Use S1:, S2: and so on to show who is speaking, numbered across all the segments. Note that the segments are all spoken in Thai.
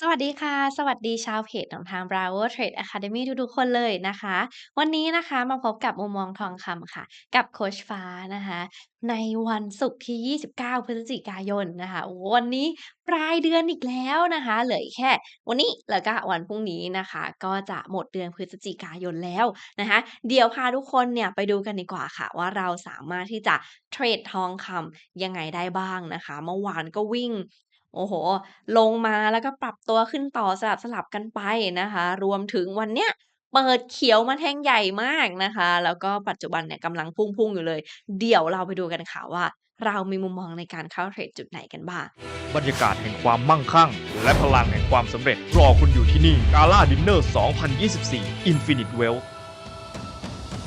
S1: สวัสดีค่ะ สวัสดีชาวเพจของทาง Bravo Trade Academy ทุกๆ คนเลยนะคะ วันนี้นะคะมาพบกับมุมมองทองคำค่ะ กับโคชฟ้านะคะ ในวันศุกร์ที่ 29 พฤศจิกายนนะคะโอ้วันนี้ปลายเดือนอีกแล้วนะคะ เหลืออีกแค่ วันนี้แล้วก็วันพรุ่งนี้นะคะ ก็จะหมดเดือนพฤศจิกายนแล้วนะคะ เดี๋ยวพาทุกคนเนี่ยไปดูกันดีกว่าค่ะ ว่าเราสามารถที่จะเทรดทองคำยังไงได้บ้างนะคะ เมื่อวานก็วิ่ง โอ้โฮ ลงมาแล้วก็ปรับตัวขึ้นต่อสลับๆกันไปนะคะ รวมถึงวันเนี้ยเปิดเขียวมาแท่งใหญ่มากนะคะ แล้วก็ปัจจุบันเนี่ยกำลังพุ่ง ๆ อยู่เลย เดี๋ยวเราไปดูกันค่ะว่า เรามีมุมมองในการเข้าเทรดจุดไหนกันบ้าง
S2: บรรยากาศแห่งความมั่งคั่ง และพลังแห่งความสำเร็จรอคุณอยู่ที่นี่ Gala Dinner 2024 Infinite Wealth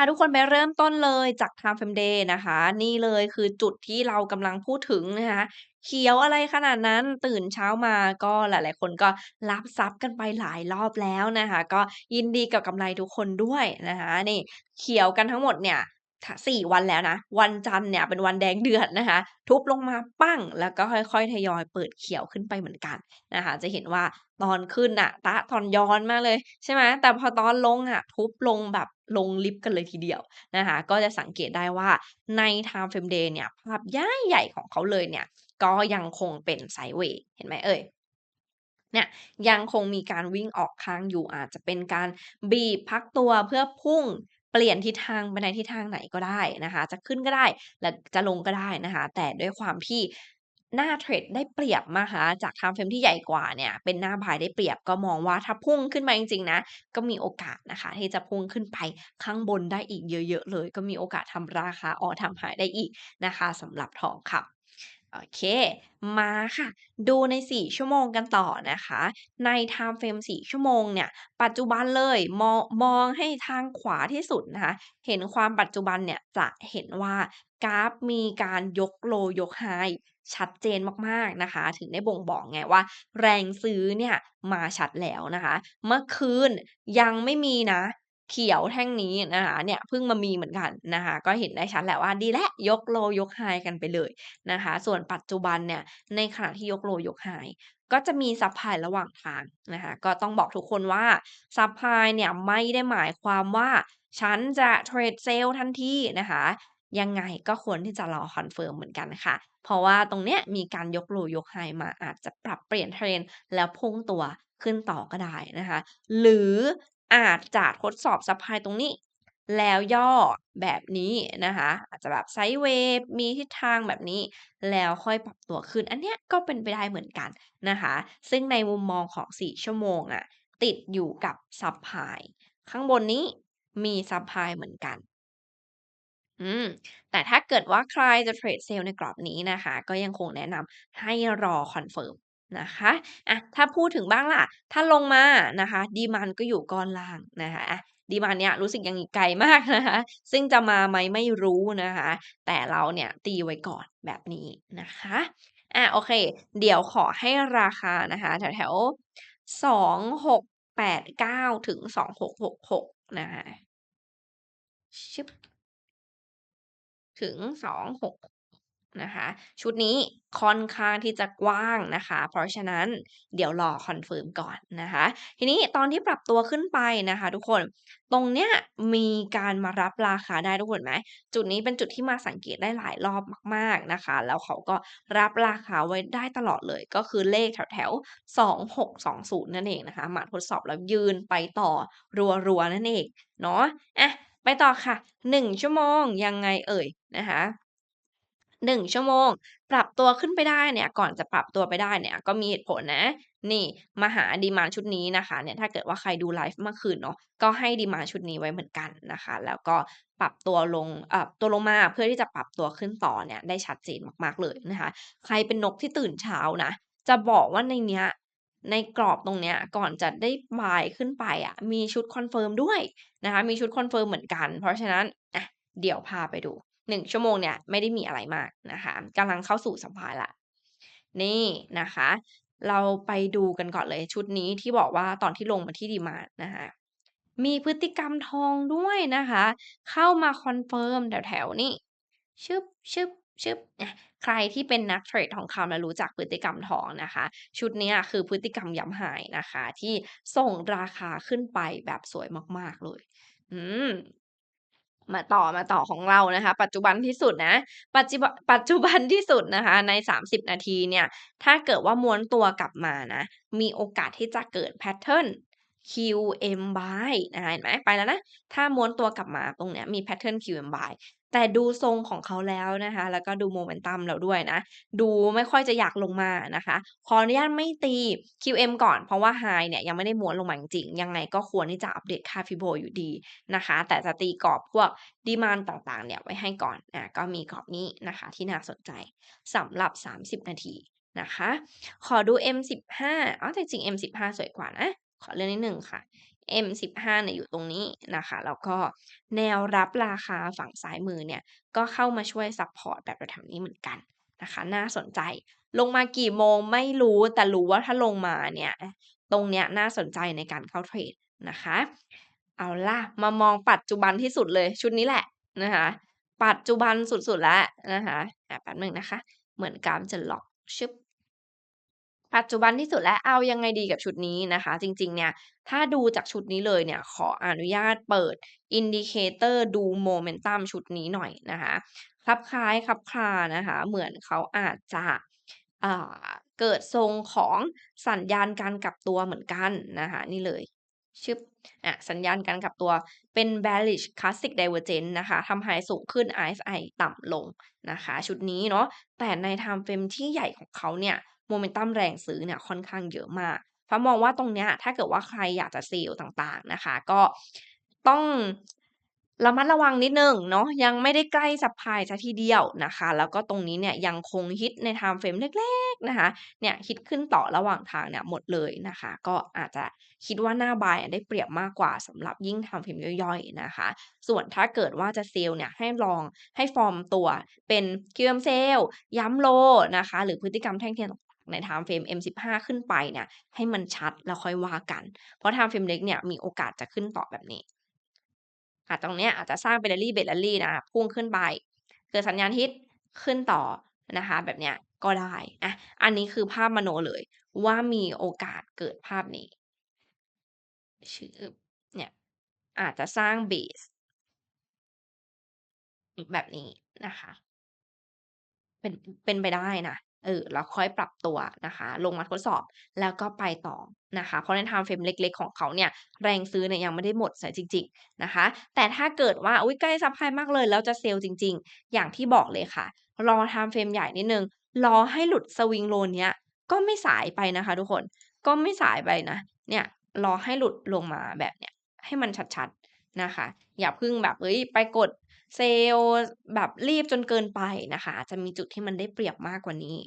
S2: า
S1: ทุกคนไปเริ่มต้นเลยจาก Time Frame Day นะคะ นี่เลยคือจุดที่เรากำลังพูดถึงนะคะเขียวอะไรขนาดนั้นตื่นเช้ามาก็หลาย ๆ คนก็รับทรัพย์กันไปหลายรอบแล้วนะคะ ก็ยินดีกับกำไรทุกคนด้วยนะคะนี่เขียวกันทั้งหมดเนี่ย ถ4วันแล้วนะ วันจันทร์เนี่ยเป็นวันแดงเดือดนะคะ ทุบลงมาปั้ง แล้วก็ค่อยๆ ทยอยเปิดเขียวขึ้นไปเหมือนกันนะคะ จะเห็นว่าตอนขึ้นน่ะตะตอนย้อนมากเลยใช่ไหมแต่พอตอนลงอะทุบลงแบบลงลิฟต์กันเลยทีเดียวนะคะ ก็จะสังเกตได้ว่าใน Time Frame Day เนี่ยภาพย้ายใหญ่ของเขาเลยเนี่ย ก็ยังคงเป็นไซเวย์เห็นไหมเอ่ย?เนี่ยยังคงมีการวิ่งออกข้างอยู่อาจจะเป็นการบีบพักตัวเพื่อพุ่ง เปลี่ยนทิศทางไปในทิศทางไหนก็ได้นะคะ จะขึ้นก็ได้หรือจะลงก็ได้นะคะ แต่ด้วยความที่หน้าเทรดได้เปรียบนะคะจาก Time Frame ที่ใหญ่กว่าเนี่ย เป็นหน้า Buy ได้เปรียบก็มองว่าถ้าพุ่งขึ้นมาจริงๆนะ ก็มีโอกาสนะคะ ที่จะพุ่งขึ้นไปข้างบนได้อีกเยอะ ๆ เลย ก็มีโอกาสทำราคา All Time High ได้อีกนะคะสำหรับทองคำ โอเค มาค่ะ ดูใน 4 ชั่วโมงกันต่อนะคะ ใน Time Frame 4 ชั่วโมงเนี่ย ปัจจุบันเลยมองมองให้ทางขวาที่สุดนะคะ เห็นความปัจจุบันเนี่ยจะเห็นว่ากราฟมีการยก Low ยก High ชัดเจนมากๆนะคะ ถึงได้บ่งบอกไงว่า แรงซื้อเนี่ยมาชัดแล้วนะคะ เมื่อคืนยังไม่มีนะ เขียวแท่งนี้นะคะเนี่ยเพิ่งมามีเหมือนกันนะคะก็เห็นได้ชัดแหละว่าดีแล้วยก Low ยก High กันไปเลยนะคะส่วนปัจจุบันเนี่ยในขณะที่ยก Low ยก High ก็จะมีซัปพลายระหว่างทางนะคะก็ต้องบอกทุกคนว่าซัปพลายเนี่ยไม่ได้หมายความว่าฉันจะเทรดเซลล์ทันทีนะคะยังไงก็ควรที่จะรอคอนเฟิร์มเหมือนกันค่ะ เพราะว่าตรงเนี้ยมีการยก Low ยก High มาอาจจะปรับเปลี่ยน Trend แล้วพุ่งตัวขึ้นต่อก็ได้นะคะ หรือ อาจจะทดสอบซัปพายตรงนี้ แล้วย่อแบบนี้นะคะ อาจจะแบบไซด์เวย์มีทิศทางแบบนี้ แล้วค่อยปรับตัวขึ้น อันเนี้ยก็เป็นไปได้เหมือนกันนะคะ ซึ่งในมุมมองของ 4 ชั่วโมงอะติดอยู่กับซัปพายข้างบนนี้มีซัปพายเหมือนกันอืมแต่ถ้าเกิดว่าใครจะเทรดเซลล์ในกรอบนี้นะคะ ก็ยังคงแนะนำให้รอคอนเฟิร์ม นะคะอะถ้าพูดถึงบ้างล่ะ ถ้าลงมานะคะดีมานก็อยู่ก้อนล่างนะคะดีมานเนี่ยรู้สึกยังไกลมากนะคะ ซึ่งจะมาไหมไม่รู้นะคะ แต่เราเนี่ยตีไว้ก่อนแบบนี้นะคะอะโอเค เดี๋ยวขอให้ราคานะคะแถวๆ2689ถึง2666นะคะชึบถึง26 นะคะ ชุดนี้ค่อนข้างที่จะกว้างนะคะ เพราะฉะนั้นเดี๋ยวรอคอนเฟิร์มก่อนนะคะ ทีนี้ตอนที่ปรับตัวขึ้นไปนะคะ ทุกคนตรงเนี้ยมีการมารับราคาได้ทุกคนไหมจุดนี้เป็นจุดที่มาสังเกตได้หลายรอบมาก ๆนะคะ แล้วเขาก็รับราคาไว้ได้ตลอดเลย ก็คือเลขแถวๆ2620 นั่นเองนะคะมาทดสอบแล้วยืนไปต่อรัวๆนั่นเองเนาะอะไปต่อค่ะ 1 ชั่วโมงยังไงเอ่ยนะคะ 1 ชั่วโมง ปรับตัวขึ้นไปได้เนี่ยก่อนจะปรับตัวไปได้เนี่ยก็มีเหตุผลนะ นี่มาหาดีมานชุดนี้นะคะเนี่ยถ้าเกิดว่าใครดูไลฟ์เมื่อคืนเนาะก็ให้ดีมานชุดนี้ไว้เหมือนกันนะคะ แล้วก็ปรับตัวลงเอ่อตัวลงมาเพื่อที่จะปรับตัวขึ้นต่อเนี่ยได้ชัดเจนมากๆเลยนะคะ ใครเป็นนกที่ตื่นเช้านะจะบอกว่าในเนี้ยในกรอบตรงเนี้ยก่อนจะได้ buy ขึ้นไปอะมีชุดคอนเฟิร์มด้วยนะคะมีชุดคอนเฟิร์มเหมือนกัน เพราะฉะนั้นอะเดี๋ยวพาไปดู 1 ชั่วโมงเนี่ยไม่ได้มีอะไรมากนะคะกำลังเข้าสู่ supply แล้วนี่นะคะ เราไปดูกันก่อนเลยชุดนี้ที่บอกว่าตอนที่ลงมาที่ demand นะคะมีพฤติกรรมทองด้วยนะคะ เข้ามาคอนเฟิร์มแถวๆนี่ชึบชึบๆอะใครที่เป็นนักเทรดทองคำและรู้จักพฤติกรรมทองนะคะ ชุดนี้คือพฤติกรรมย้ำ high นะคะ ที่ส่งราคาขึ้นไปแบบสวยมากๆเลย อืม มาต่อมาต่อของเรานะคะ ปัจจุบันที่สุดนะปัจจุปัจจุบันที่สุดนะคะ ใน 30 นาทีเนี่ย ถ้าเกิดว่าม้วนตัวกลับมานะ มีโอกาสที่จะเกิดแพทเทิร์น QM buy นะคะเห็นไหมไปแล้วนะ ถ้าม้วนตัวกลับมาตรงเนี้ยมีแพตเทิร์น QM buy แต่ดูทรงของเขาแล้วนะคะ แล้วก็ดู Momentum แล้วด้วยนะ ดูไม่ค่อยจะอยากลงมานะคะ ขออนุญาตไม่ตี QM ก่อนเพราะว่า High เนี่ยยังไม่ได้ม้วนลงมาจริง ยังไงก็ควรที่จะอัปเดตค่า Fibo อยู่ดีนะคะ แต่จะตีกรอบพวก Demand ต่างๆ เนี่ยไว้ให้ก่อนอาก็มีกรอบนี้นะคะที่น่าสนใจสำหรับ 30 นาทีนะคะ ขอดู M15 อ้าวแต่จริง M15 สวยกว่านะ ขอเลื่อนนิดหนึ่งค่ะ M15 เนี่ยอยู่ตรงนี้นะคะ แล้วก็แนวรับราคาฝั่งซ้ายมือเนี่ย ก็เข้ามาช่วยซัปพอร์ตแบบแถวๆนี้เหมือนกันนะคะ น่าสนใจ ลงมากี่โมงไม่รู้ แต่รู้ว่าถ้าลงมาเนี่ย ตรงเนี้ยน่าสนใจในการเข้าเทรดนะคะ เอาล่ะ มามองปัจจุบันที่สุดเลยชุดนี้แหละนะคะ ปัจจุบันสุดๆแล้วนะคะอ่าแป๊บหนึ่งนะคะ เหมือนกราฟจะล็อกชึบ ปัจจุบันที่สุดแล้วเอายังไงดีกับชุดนี้นะคะ จริง ๆ เนี่ยถ้าดูจากชุดนี้เลยเนี่ยขออนุญาตเปิด Indicator ดู Momentum ชุดนี้หน่อยนะคะคลับคล้ายคลับคลานะคะ เหมือนเขาอาจจะเกิดทรงของสัญญาณการกลับตัวเหมือนกันนะคะนี่เลยชึบอะสัญญาณการกลับตัวเป็น bearish classic divergence นะคะทำ High สูงขึ้น RSI ต่ำลงนะคะ ชุดนี้เนาะแต่ใน time frame ที่ใหญ่ของเขาเนี่ย Momentum แรงซื้อเนี่ยค่อนข้างเยอะมากฟ้ามองว่าตรงเนี้ยถ้าเกิดว่าใครอยากจะเซลล์ต่างๆนะคะ ก็ต้องระมัดระวังนิดนึงเนาะยังไม่ได้ใกล้ supply เสียทีเดียวนะคะ แล้วก็ตรงนี้เนี่ยยังคงฮิตใน time frame เล็กๆนะคะเนี่ยฮิตขึ้นต่อระหว่างทางเนี่ยหมดเลยนะคะ ก็อาจจะคิดว่าหน้า buy อะได้เปรียบมากกว่าสำหรับยิ่ง time frame ย่อยๆนะคะ ส่วนถ้าเกิดว่าจะเซลล์เนี่ยให้ลองให้ฟอร์มตัวเป็น QM sell ย้ำโลนะคะ หรือพฤติกรรมแท่งเทียน ใน time frame M15 ขึ้นไปเนี่ยให้มันชัดแล้วค่อยว่ากัน เพราะ time frame เล็กเนี่ยมีโอกาสจะขึ้นต่อแบบนี้ค่ะตรงเนี้ยอาจจะสร้างเป็น rally bait rally นะพุ่งขึ้นไป เกิดสัญญาณฮิตขึ้นต่อนะคะ แบบเนี้ยก็ได้อะอันนี้คือภาพมโนเลย ว่ามีโอกาสเกิดภาพนี้ชึบเนี่ยอาจจะสร้างเบสแบบนี้นะคะ เป็นเป็นไปได้นะ เออแล้วค่อยปรับตัวนะคะ ลงมาทดสอบแล้วก็ไปต่อนะคะ เพราะใน time frame เล็กๆ ของเขาเนี่ยแรงซื้อเนี่ยยังไม่ได้หมดเสียจริง ๆนะคะ แต่ถ้าเกิดว่าอุ๊ยใกล้ supply มากเลย แล้วจะเซลล์จริง ๆ อย่างที่บอกเลยค่ะ รอ time frame ใหญ่นิดหนึ่งรอให้หลุดสวิงโลเนี้ยก็ไม่สายไปนะคะ ทุกคนก็ไม่สายไปนะ เนี่ยรอให้หลุดลงมาแบบเนี้ยให้มันชัดๆนะคะ อย่าพิ่งแบบเฮ้ยไปกด เซลล์แบบรีบจนเกินไปนะคะอาจจะมีจุดที่มันได้เปรียบมากกว่านี้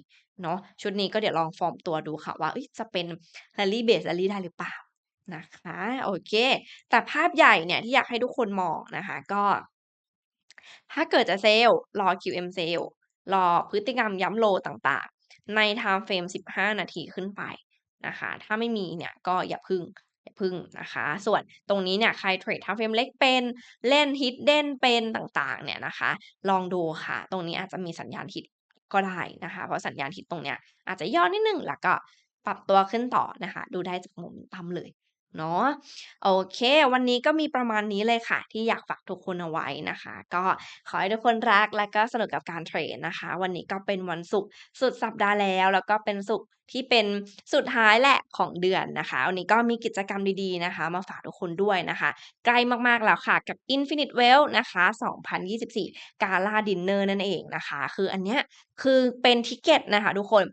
S1: เนาะชุดนี้ก็เดี๋ยวลองฟอร์มตัวดูค่ะว่าจะเป็น rally base rally ได้หรือเปล่านะคะโอเค แต่ภาพใหญ่เนี่ยที่อยากให้ทุกคนมองนะคะก็ ถ้าเกิดจะเซลล์รอ QM เซลล์รอพฤติกรรมย้ำโลต่างๆ ใน time frame 15 นาทีขึ้นไปนะคะ ถ้าไม่มีเนี่ยก็อย่าพึ่ง พึ่งนะคะ ส่วนตรงนี้เนี่ยใครเทรด time frame เล็กเป็นเล่น hidden เป็นต่างๆเนี่ยนะคะ ลองดูค่ะ ตรงนี้อาจจะมีสัญญาณฮิตก็ได้นะคะ เพราะสัญญาณฮิตตรงเนี้ยอาจจะย่อนิดนึงแล้วก็ปรับตัวขึ้นต่อนะคะ ดูได้จาก Momentum เลยเนาะโอเค วันนี้ก็มีประมาณนี้เลยค่ะ ที่อยากฝากทุกคนเอาไว้นะคะ ก็ขอให้ทุกคนรักและก็สนุกกับการเทรดนะคะ วันนี้ก็เป็นวันศุกร์สุดสัปดาห์แล้ว แล้วก็เป็นศุกร์ที่เป็นสุดท้ายแหละของเดือนนะคะวันนี้ก็มีกิจกรรมดีๆนะคะ มาฝากทุกคนด้วยนะคะ ใกล้มากๆแล้วค่ะกับ Infinite Wealth นะคะ 2024 Gala Dinner นั่นเองนะคะ คืออันเนี้ยคือเป็นทิเกตนะคะทุกคน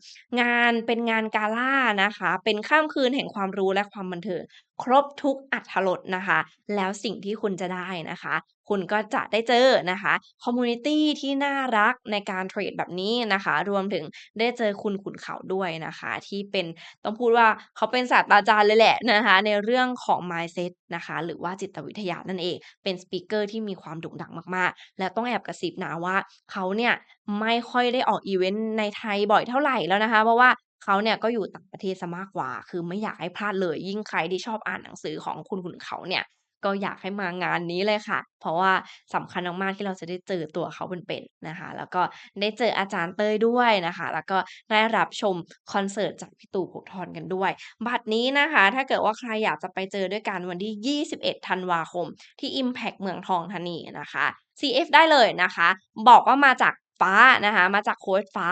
S1: งานเป็นงานกาลานะคะ เป็นค่ำคืนแห่งความรู้และความบันเทิงครบทุกอรรถรสนะคะ แล้วสิ่งที่คุณจะได้นะคะ คุณก็จะได้เจอนะคะคอมมูนิตี้ที่น่ารักในการเทรดแบบนี้นะคะ รวมถึงได้เจอคุณขุนเขาด้วยนะคะ ที่เป็นต้องพูดว่าเขาเป็นศาสตราจารย์เลยแหละนะคะ ในเรื่องของ mindset นะคะ หรือว่าจิตวิทยานั่นเอง เป็นสปีกเกอร์ที่มีความโด่งดังมากๆ และต้องแอบกระซิบนะว่าเขาเนี่ยไม่ค่อยได้ออกอีเวนต์ในไทยบ่อยเท่าไหร่แล้วนะคะ เพราะว่าเขาเนี่ยก็อยู่ต่างประเทศมากกว่า คือไม่อยากให้พลาดเลย ยิ่งใครที่ชอบอ่านหนังสือของคุณขุนเขาเนี่ย ก็อยากให้มางานนี้เลยค่ะ เพราะว่าสำคัญมากๆที่เราจะได้เจอตัวเขาเป็นๆนะคะ แล้วก็ได้เจออาจารย์เต้ยด้วยนะคะ แล้วก็ได้รับชมคอนเสิร์ตจากพี่ตู่ภพบทรกันด้วย บัตรนี้นะคะ ถ้าเกิดว่าใครอยากจะไปเจอด้วยกันวันที่ 21 ธันวาคม ที่ Impact เมืองทองธานีนะคะ CF ได้เลยนะคะ บอกว่ามาจาก ฟ้านะคะมาจากโค้ดฟ้า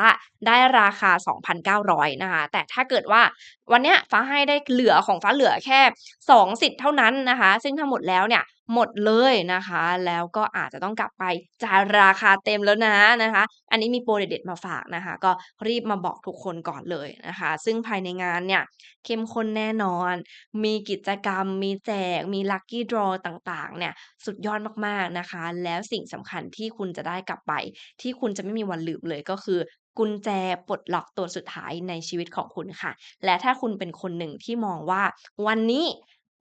S1: ได้ราคา 2,900นะคะแต่ถ้าเกิดว่าวันเนี้ยฟ้าให้ได้เหลือของฟ้าเหลือแค่ 2 สิทธิ์เท่านั้นนะคะ ซึ่งทั้งหมดแล้วเนี่ย หมดเลยนะคะ แล้วก็อาจจะต้องกลับไปจ่ายราคาเต็มแล้วนะนะคะ อันนี้มีโปรเด็ดๆมาฝากนะคะ ก็รีบมาบอกทุกคนก่อนเลยนะคะ ซึ่งภายในงานเนี่ยเข้มข้นแน่นอน มีกิจกรรม มีแจก มี Lucky Draw ต่างๆ เนี่ยสุดยอดมากๆนะคะ แล้วสิ่งสำคัญที่คุณจะได้กลับไป ที่คุณจะไม่มีวันลืมเลยก็คือกุญแจปลดล็อกตัวสุดท้ายในชีวิตของคุณค่ะ และถ้าคุณเป็นคนหนึ่งที่มองว่าวันนี้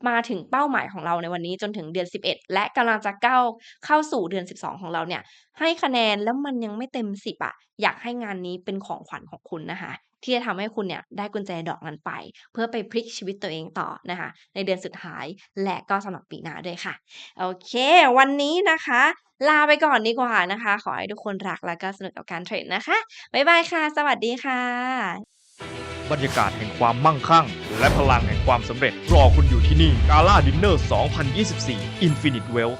S1: มาถึงเป้าหมายของเราในวันนี้จนถึงเดือน 11 และกำลังจะก้าวเข้าสู่เดือน 12 ของเราเนี่ย ให้คะแนนแล้วมันยังไม่เต็ม 10อะอยากให้งานนี้เป็นของขวัญของคุณนะคะ ที่จะทำให้คุณเนี่ยได้กุญแจดอกนั้นไป เพื่อไปพลิกชีวิตตัวเองต่อนะคะ ในเดือนสุดท้ายและก็สำหรับปีหน้าด้วยค่ะ โอเค วันนี้นะคะ ลาไปก่อนดีกว่านะคะ ขอให้ทุกคนรักและก็สนุกกับการเทรดนะคะบ๊ายบายค่ะ สวัสดีค่ะ
S2: บรรยากาศแห่งความมั่งคั่ง และพลังแห่งความสำเร็จรอคุณอยู่ที่นี่กาล่าดินเนอร์ 2024 Infinite Wealth